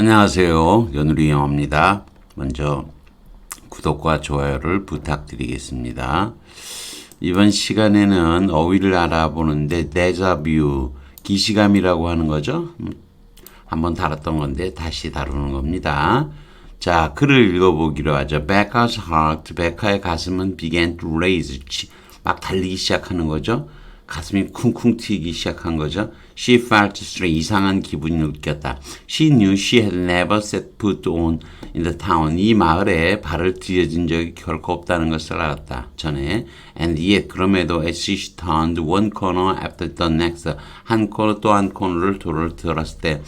안녕하세요. 연우리 영어입니다. 먼저 구독과 좋아요를 부탁드리겠습니다. 이번 시간에는 어휘를 알아보는데 데자뷰, 기시감이라고 하는 거죠. 음, 한번 다뤘던 건데 다시 다루는 겁니다. 자, 글을 읽어보기로 하죠. Becca's heart, 베카의 가슴은 began to raise, 막 달리기 시작하는 거죠. 가슴이 쿵쿵 튀기 시작한 거죠. She felt strange, 이상한 기분이 느꼈다. She knew she had never set foot on in the town. 이 마을에 발을 들여진 적이 결코 없다는 것을 알았다. 전에. And yet, 그럼에도 as she turned one corner after the next, 한 코너 또 한 코너를 도를 들었을 때,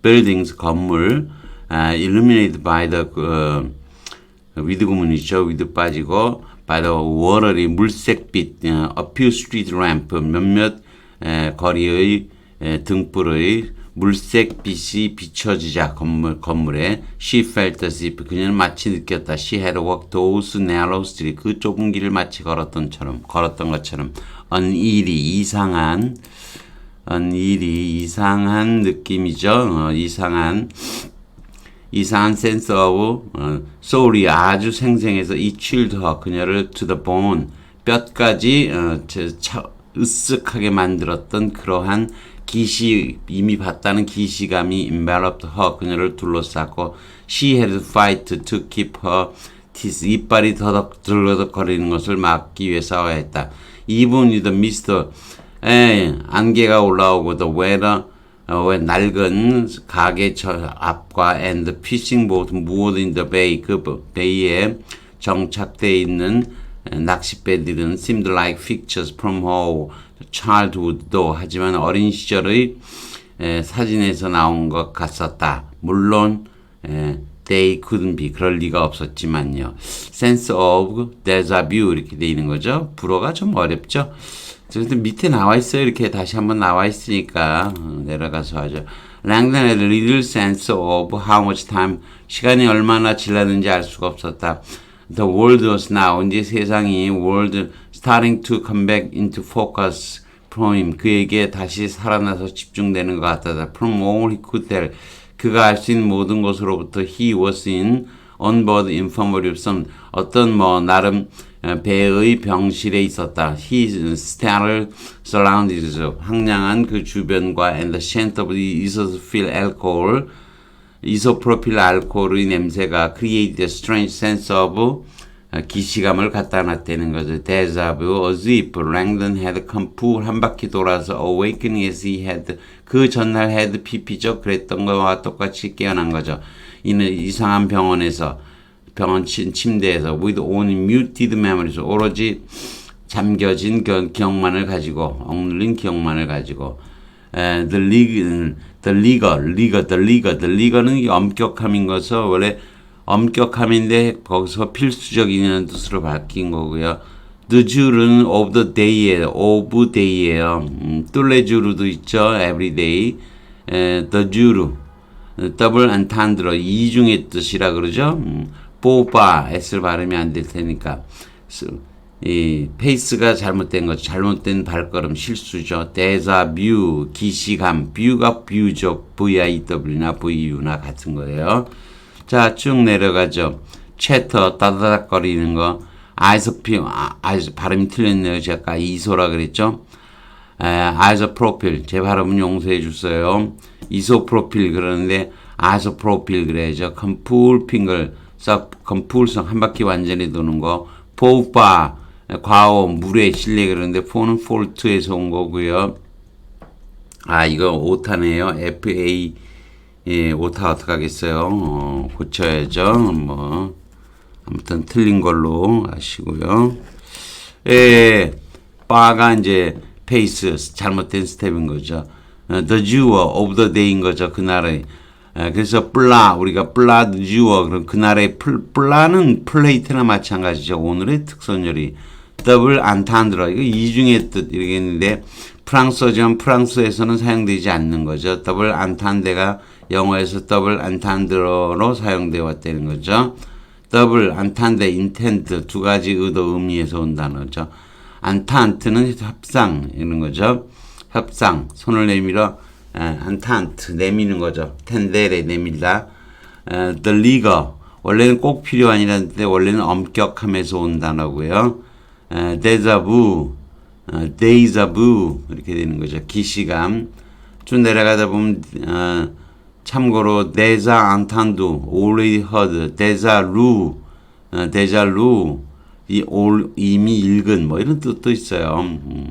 buildings, 건물, uh, illuminated by the, 그, 위드 구문이죠. 위드 빠지고 the water이 물색빛 어, few street lamp 몇몇 에, 거리의 에, 등불의 물색빛이 비춰지자 건물 건물에 she felt as if 그녀는 마치 느꼈다 she had walked those narrow street 그 좁은 길을 마치 걸었던 처럼 걸었던 것처럼 uneasy 이상한 uneasy 이상한 느낌이죠 어, 이상한 이상한 오브 어, 소울이 아주 생생해서 이 her 그녀를 to bone 뼈까지 어, 제, 차, 으쓱하게 만들었던 그러한 기시 이미 봤다는 기시감이 enveloped her 그녀를 둘러쌌고 she had to fight to keep her teeth 이빨이 더덕 들러덕거리는 것을 막기 위해 싸워야 했다. With the mist 에, 안개가 올라오고 the weather 어, 왜 낡은 가게 저 앞과 and fishing boat moored in the bay 그 베이에 정착되어 있는 낚싯배들은 seemed like pictures from her childhood도 하지만 어린 시절의 에, 사진에서 나온 것 같았다. 물론 에, they couldn't be 그럴 리가 없었지만요. sense of deja vu 이렇게 돼 있는 거죠. 불어가 좀 어렵죠. 그래서 밑에 나와 있어요. 이렇게 다시 한번 나와 있으니까 어, 내려가서 하죠. Had little sense of how much time 시간이 얼마나 지났는지 알 수가 없었다. The world was now 이제 세상이 world starting to come back into focus from him 그에게 다시 살아나서 집중되는 것 같다. From all he could tell 그가 알 수 있는 모든 것으로부터 he was in on board infirmary of some 어떤 뭐 나름 배의 병실에 있었다. He stared surrounded 황량한 그 주변과 and the scent of the isopropyl alcohol 이소프로필 알코올의 냄새가 create a strange sense of 기시감을 갖다 놨다는 거죠. Vu, as if Langdon had come full 한 바퀴 돌아서 awakening as he had 그 전날 had PP죠. 그랬던 것과 똑같이 깨어난 거죠. 이는 이상한 병원에서 병원 침대에서 with only muted memories 오로지 잠겨진 기억만을 가지고 억눌린 기억만을 가지고 에, the league, the leaguer, leaguer, the leaguer, the leaguer는 엄격함인 것을 원래 엄격함인데 거기서 필수적인 뜻으로 바뀐 거고요. The Jew는 of the day예요. of day예요. 음, 뚫레 주르도 있죠. every day. 에, the Jew, 더블 안탄드로 이중의 뜻이라 그러죠. 음, 보바 s를 발음이 안 될 테니까 이 페이스가 잘못된 거죠. 잘못된 발걸음 실수죠. 대자 뷰 기시감 뷰가 뷰죠. VIW나 VU나 같은 거예요. 자, 쭉 내려가죠. 채터 따다닥거리는 거 아이소피 아, 아이소 발음이 틀렸네요. 제가 이소라 그랬죠. 아이소 프로필 제 발음은 용서해 주세요. 이소 프로필 그러는데 아이소 프로필 그래야죠. 컴풀 핑글 썩 건풀성 한 바퀴 완전히 도는 거 포우파 과오 물에 실내 그러는데 포는 폴트에서 온 거고요. 아 이거 오타네요. FA 예, 오타 어떡하겠어요. 어, 고쳐야죠. 뭐 아무튼 틀린 걸로 아시고요. 예, 바가 이제 페이스 잘못된 스텝인 거죠. The Jew of the Day인 거죠. 그날의 그래서 플라 우리가 플라드 주어 그럼 그날의 플, 플라는 플레이트나 마찬가지죠. 오늘의 특선 요리 더블 안탄드러 이거 이중의 뜻 이렇게 했는데 프랑스어지만 프랑스에서는 사용되지 않는 거죠. 더블 안탄데가 영어에서 더블 안탄드러로 사용되어 왔다는 거죠. 더블 안탄데 인텐트 두 가지 의도 의미에서 온 단어죠. 안탄트는 협상 이런 거죠. 협상 손을 내밀어 안탄트 내미는 거죠. 텐데레 내밀다. 에, the leaguer 원래는 꼭 필요한이라는데 원래는 엄격함에서 온 단어고요. 에, deja vu, 어, 이렇게 되는 거죠. 기시감. 쭉 내려가다 보면 어, 참고로 deja entendu, already heard, deja vu, 어, 이 올, 이미 읽은 뭐 이런 뜻도 있어요. 음.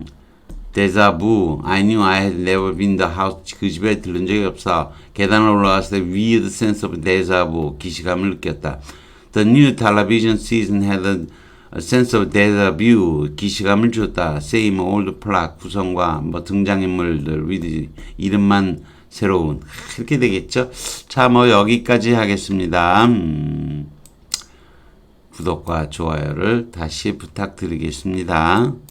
데자부 I knew I had never been the house 그 집에 들른 적이 없어 계단을 올라갔을 때 weird sense of vu 기시감을 느꼈다 The new television season had a, sense of vu 기시감을 줬다 Same old plot 구성과 뭐 등장인물들 이름만 새로운 이렇게 되겠죠 자 뭐 여기까지 하겠습니다 음, 구독과 좋아요를 다시 부탁드리겠습니다